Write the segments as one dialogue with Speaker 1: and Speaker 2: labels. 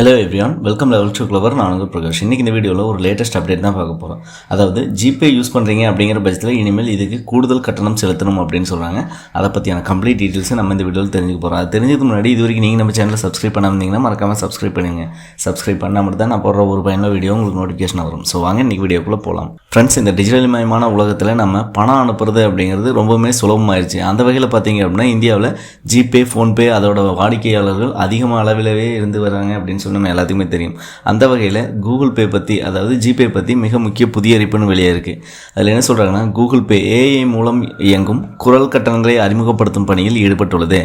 Speaker 1: Hello everyone welcome level to clever நான் வந்து பிரகாஷ். இன்றைக்கி இந்த வீடியோவில் ஒரு லேட்டஸ்ட் அப்டேட் தான் பார்க்க போகிறோம் அதாவது ஜிபே யூஸ் பண்ணுறீங்க அப்படிங்கிற பட்சத்தில் இனிமேல் இதுக்கு கூடுதல் கட்டணம் செலுத்தணும் அப்படின்னு சொல்கிறாங்க அதை பற்றியான கம்ப்ளீட் டீட்டெயில்ஸை நம்ம இந்த வீடியோவில் தெரிஞ்சுக்க போகிறோம் அது தெரிஞ்சதுக்கு முன்னாடி இது வரைக்கும் நீங்கள் நம்ம சேனலில் சப்ஸ்கிரைப் பண்ணாமந்தீங்கன்னா மறக்காமல் சப்ஸ்கிரைப் பண்ணுங்க. சப்ஸ்கிரைப் பண்ணால் மட்டும் தான் நான் போடுற ஒரு பயனில் வீடியோ உங்களுக்கு நோட்டிஃபிகேஷன் வரும். ஸோ வாங்க இன்றைக்கி வீடியோக்குள்ளே போகலாம் ஃப்ரெண்ட்ஸ் இந்த டிஜிட்டல் மயமான உலகத்தில் நம்ம பணம் அனுப்புறது அப்படிங்கிறது ரொம்பவுமே சுலபமாயிருச்சு. அந்த வகையில் பார்த்தீங்க அப்படின்னா இந்தியாவில் ஜிபே ஃபோன்பே அதோட வாடிக்கையாளர்கள் அதிகமாக அளவிலவே இருந்து வராங்க அப்படின்னு சொல்லி நம்ம எல்லாத்துக்குமே தெரியும். அந்த வகையில் கூகுள் பே பற்றி அதாவது ஜிபே பற்றி மிக முக்கிய புதிய அறிப்புன்னு வெளியே இருக்குது அதில் என்ன சொல்கிறாங்கன்னா கூகுள் பே ஏஐ மூலம் இயங்கும் குரல் கட்டணங்களை அறிமுகப்படுத்தும் பணியில் ஈடுபட்டுள்ளது.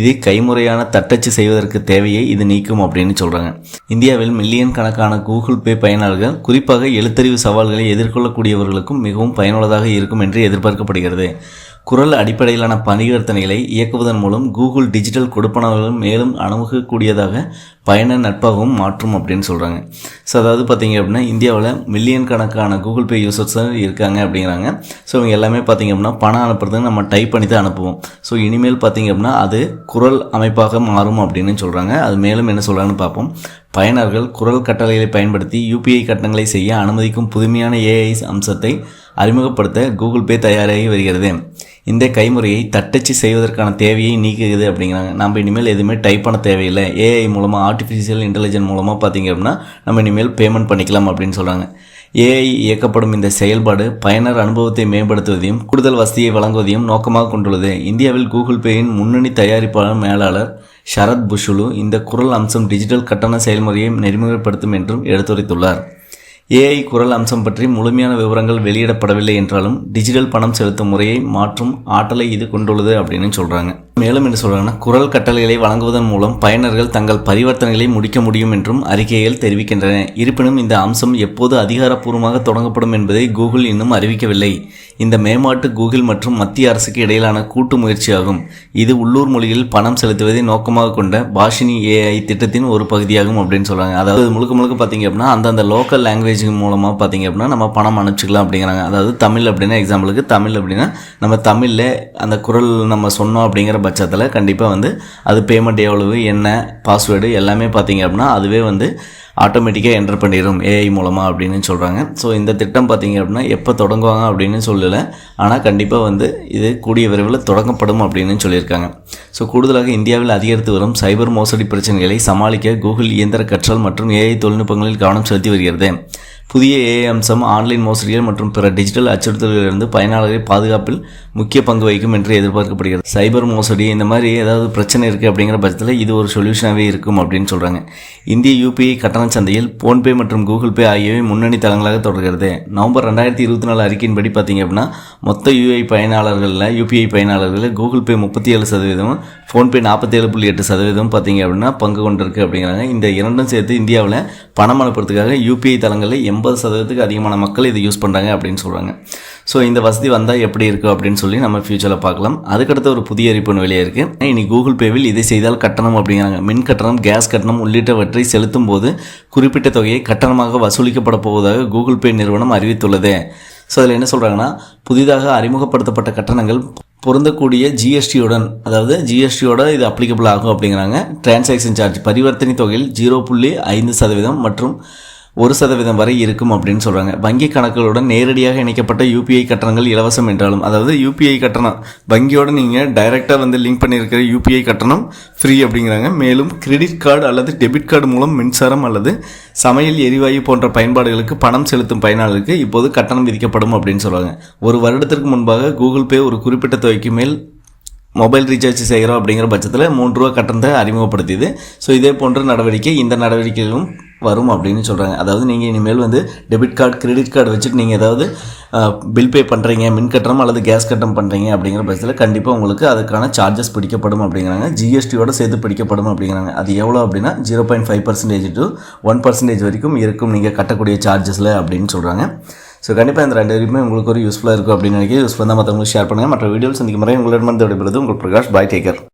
Speaker 1: இது கைமுறையான தட்டச்சு செய்வதற்கு தேவையை இது நீக்கும் அப்படின்னு சொல்கிறாங்க இந்தியாவில் மில்லியன் கணக்கான கூகுள் பே பயனாளர்கள் குறிப்பாக எழுத்தறிவு சவால்களை எதிர்கொள்ளக்கூடியவர்களுக்கும் மிகவும் பயனுள்ளதாக இருக்கும் என்று எதிர்பார்க்கப்படுகிறது. குரல் அடிப்படையிலான பரிவர்த்தனைகளை இயக்குவதன் மூலம் கூகுள் டிஜிட்டல் கொடுப்பனர்களும் மேலும் அணுகக்கூடியதாக பயனர் நட்பாகவும் மாற்றும் அப்படின்னு சொல்கிறாங்க ஸோ அதாவது பார்த்தீங்க அப்படின்னா இந்தியாவில் மில்லியன் கணக்கான கூகுள் பே யூசர்ஸ் இருக்காங்க அப்படிங்கிறாங்க. ஸோ இவங்க எல்லாமே பார்த்தீங்க அப்படின்னா பணம் அனுப்புறதுக்கு நம்ம டைப் பண்ணி தான் அனுப்புவோம். ஸோ இனிமேல் பார்த்தீங்க அப்படின்னா அது குரல் அமைப்பாக மாறும் அப்படின்னு சொல்கிறாங்க அது மேலும் என்ன சொல்கிறாங்கன்னு பார்ப்போம். பயனர்கள் குரல் கட்டளைகளை பயன்படுத்தி யூபிஐ கட்டணங்களை செய்ய அனுமதிக்கும் புதுமையான ஏஐ அம்சத்தை அறிமுகப்படுத்த கூகுள் பே தயாராகி வருகிறது. இந்த கைமுறையை தட்டச்சு செய்வதற்கான தேவையை நீக்குகிறது அப்படிங்கிறாங்க. நம்ம இனிமேல் எதுவுமே டைப் பண்ண தேவையில்லை. ஏஐ மூலமாக ஆர்டிஃபிஷியல் இன்டெலிஜென்ட் மூலமாக பார்த்தீங்க அப்படின்னா நம்ம இனிமேல் பேமெண்ட் பண்ணிக்கலாம் அப்படின்னு சொல்கிறாங்க ஏஐ இயக்கப்படும் இந்த செயல்பாடு பயனர் அனுபவத்தை மேம்படுத்துவதையும் கூடுதல் வசதியை வழங்குவதையும் நோக்கமாக கொண்டுள்ளது. இந்தியாவில் கூகுள் பேயின் முன்னணி தயாரிப்பாளர் மேலாளர் ஷரத் புஷுலு இந்த குரல் அம்சம் டிஜிட்டல் கட்டண செயல்முறையை நெறிமுறைப்படுத்தும் என்றும் எடுத்துரைத்துள்ளார். ஏஐ குரல் அம்சம் பற்றி முழுமையான விவரங்கள் வெளியிடப்படவில்லை என்றாலும் டிஜிட்டல் பணம் செலுத்தும் முறையை மாற்றும் ஆற்றலை இது கொண்டுள்ளது அப்படின்னு சொல்கிறாங்க மேலும் என்ன சொல்கிறாங்கன்னா குரல் கட்டளைகளை வழங்குவதன் மூலம் பயனர்கள் தங்கள் பரிவர்த்தனைகளை முடிக்க முடியும் என்றும் அறிக்கைகள் தெரிவிக்கின்றன. இருப்பினும் இந்த அம்சம் எப்போது அதிகாரப்பூர்வமாக தொடங்கப்படும் என்பதை கூகுள் இன்னும் அறிவிக்கவில்லை. இந்த மேம்பாட்டு கூகுள் மற்றும் மத்திய அரசுக்கு இடையிலான கூட்டு முயற்சியாகும். இது உள்ளூர் மொழியில் பணம் செலுத்துவதை நோக்கமாக கொண்ட பாஷினி ஏஐ திட்டத்தின் ஒரு பகுதியாகும் அப்படின்னு சொல்கிறாங்க அதாவது முழுக்க முழுக்க பார்த்தீங்க அப்படின்னா அந்தந்த லோக்கல் லாங்குவேஜ் மூலமாக பார்த்தீங்க அப்படின்னா நம்ம பணம் அனுப்பிச்சிக்கலாம் அப்படிங்கிறாங்க. அதாவது தமிழ் அப்படின்னா எக்ஸாம்பிளுக்கு தமிழ் அப்படின்னா நம்ம தமிழில் அந்த குரல் நம்ம சொன்னோம் அப்படிங்கிற பட்சத்தில் கண்டிப்பாக வந்து அது பேமெண்ட் எவ்வளவு என்ன பாஸ்வேர்டு எல்லாமே பார்த்தீங்க அப்படின்னா அதுவே வந்து ஆட்டோமேட்டிக்காக என்டர் பண்ணிடும் ஏஐ மூலமாக அப்படின்னு சொல்கிறாங்க ஸோ இந்த திட்டம் பார்த்தீங்க அப்படின்னா எப்போ தொடங்குவாங்க அப்படின்னு சொல்லலை. ஆனால் கண்டிப்பாக வந்து இது கூடிய விரைவில் தொடங்கப்படும் அப்படின்னு சொல்லியிருக்காங்க. ஸோ கூடுதலாக இந்தியாவில் அதிகரித்து வரும் சைபர் மோசடி பிரச்சனைகளை சமாளிக்க கூகுள் இயந்திர கற்றல் மற்றும் ஏஐ தொழில்நுட்பங்களில் கவனம் செலுத்தி வருகிறது. புதிய ஏஐ அம்சம் ஆன்லைன் மோசடிகள் மற்றும் பிற டிஜிட்டல் அச்சுறுத்தல்களிலிருந்து பயனாளரை பாதுகாப்பில் முக்கிய பங்கு வகிக்கும் என்று எதிர்பார்க்கப்படுகிறது. சைபர் மோசடி இந்த மாதிரி ஏதாவது பிரச்சனை இருக்குது அப்படிங்கிற பட்சத்தில் இது ஒரு சொல்யூஷனாகவே இருக்கும் அப்படின்னு சொல்கிறாங்க இந்திய யூபிஐ கட்டண சந்தையில் ஃபோன்பே மற்றும் கூகுள் பே ஆகியவை முன்னணி தளங்களாக தொடர்கிறது. நவம்பர் ரெண்டாயிரத்தி இருபத்தி நாலு அறிக்கையின்படி பார்த்தீங்க அப்படின்னா மொத்த யூஐ பயனாளர்களில் யூபிஐ பயனாளர்களில் கூகுள் பே முப்பத்தி ஏழு சதவீதமும் ஃபோன்பே நாற்பத்தேழு புள்ளி எட்டு சதவீதம் பார்த்தீங்க அப்படின்னா பங்கு கொண்டிருக்கு அப்படிங்கிறாங்க. இந்த இரண்டும் சேர்த்து இந்தியாவில் பணம் அனுப்புறதுக்காக யூபிஐ தளங்களில் எண்பது சதவீதத்துக்கு அதிகமான மக்கள் இதை யூஸ் பண்ணுறாங்க அப்படின்னு சொல்கிறாங்க ஸோ இந்த வசதி வந்தால் எப்படி இருக்கும் அப்படின்னு சொல்லி நம்ம ஃபியூச்சரில் பார்க்கலாம். அதுக்கடுத்து ஒரு புதிய அறிவிப்பு வெளியே இருக்குது இனி கூகுள் பேவில் இதை செய்தால் கட்டணம் அப்படிங்கிறாங்க. மின் கட்டணம் கேஸ் கட்டணம் உள்ளிட்டவற்றை செலுத்தும் போது குறிப்பிட்ட தொகையை கட்டணமாக வசூலிக்கப்பட போவதாக கூகுள் பே நிறுவனம் அறிவித்துள்ளது. ஸோ அதில் என்ன சொல்கிறாங்கன்னா புதிதாக அறிமுகப்படுத்தப்பட்ட கட்டணங்கள் பொருந்தக்கூடிய ஜிஎஸ்டியுடன் அதாவது ஜிஎஸ்டியோட இது அப்ளிகபிள் ஆகும் அப்படிங்கிறாங்க. டிரான்சாக்ஷன் சார்ஜ் பரிவர்த்தனை தொகையில் ஜீரோ புள்ளி ஐந்து சதவீதம் மற்றும் ஒரு சதவீதம் வரை இருக்கும் அப்படின்னு சொல்கிறாங்க வங்கி கணக்குகளுடன் நேரடியாக இணைக்கப்பட்ட யூபிஐ கட்டணங்கள் இலவசம் என்றாலும் அதாவது யூபிஐ கட்டணம் வங்கியோட நீங்கள் டைரெக்டாக வந்து லிங்க் பண்ணியிருக்கிற யூபிஐ கட்டணம் ஃப்ரீ அப்படிங்கிறாங்க. மேலும் கிரெடிட் கார்டு அல்லது டெபிட் கார்டு மூலம் மின்சாரம் அல்லது சமையல் எரிவாயு போன்ற பயன்பாடுகளுக்கு பணம் செலுத்தும் பயனாளருக்கு இப்போது கட்டணம் விதிக்கப்படும் அப்படின்னு சொல்கிறாங்க ஒரு வருடத்திற்கு முன்பாக கூகுள் பே ஒரு குறிப்பிட்ட தொகைக்கு மேல் மொபைல் ரீசார்ஜ் செய்கிறோம் அப்படிங்கிற பட்சத்தில் மூன்று ரூபா கட்டணத்தை அறிமுகப்படுத்தியது. ஸோ இதே போன்ற நடவடிக்கை இந்த நடவடிக்கைகளும் வரும் அப்படின்னு சொல்கிறாங்க அதாவது நீங்கள் இனிமேல் வந்து டெபிட் கார்டு கிரெடிட் கார்டு வச்சுட்டு நீங்கள் ஏதாவது பில் பே பண்ணுறீங்க மின் கட்டணம் அல்லது கேஸ் கட்டணம் பண்ணுறீங்க அப்படிங்கிற பட்சத்தில் கண்டிப்பாக உங்களுக்கு அதுக்கான சார்ஜஸ் பிடிக்கப்படும் அப்படிங்கிறாங்க. ஜிஎஸ்டியோட சேர்த்து பிடிக்கப்படும் அப்படிங்கிறாங்க. அது எவ்வளோ அப்படின்னா zero point five percentage to one percentage வரைக்கும் இருக்கும் நீங்கள் கட்டக்கூடிய சார்ஜஸில் அப்படின்னு சொல்கிறாங்க ஸோ கண்டிப்பாக இந்த ரெண்டு வரைக்குமே உங்களுக்கு ஒரு யூஸ்ஃபுல்லாக இருக்கும் அப்படின்னு நினைக்கிறேன். யூஸ்ஃபுல்லாக தான் மற்றவங்களுக்கு ஷேர் பண்ணுங்கள் மற்ற வீடியோஸ் இன்றைக்கு முறை உங்களிடமிருந்து விடைபெறுவது உங்கள் பிரகாஷ். பாய் டேக்கர்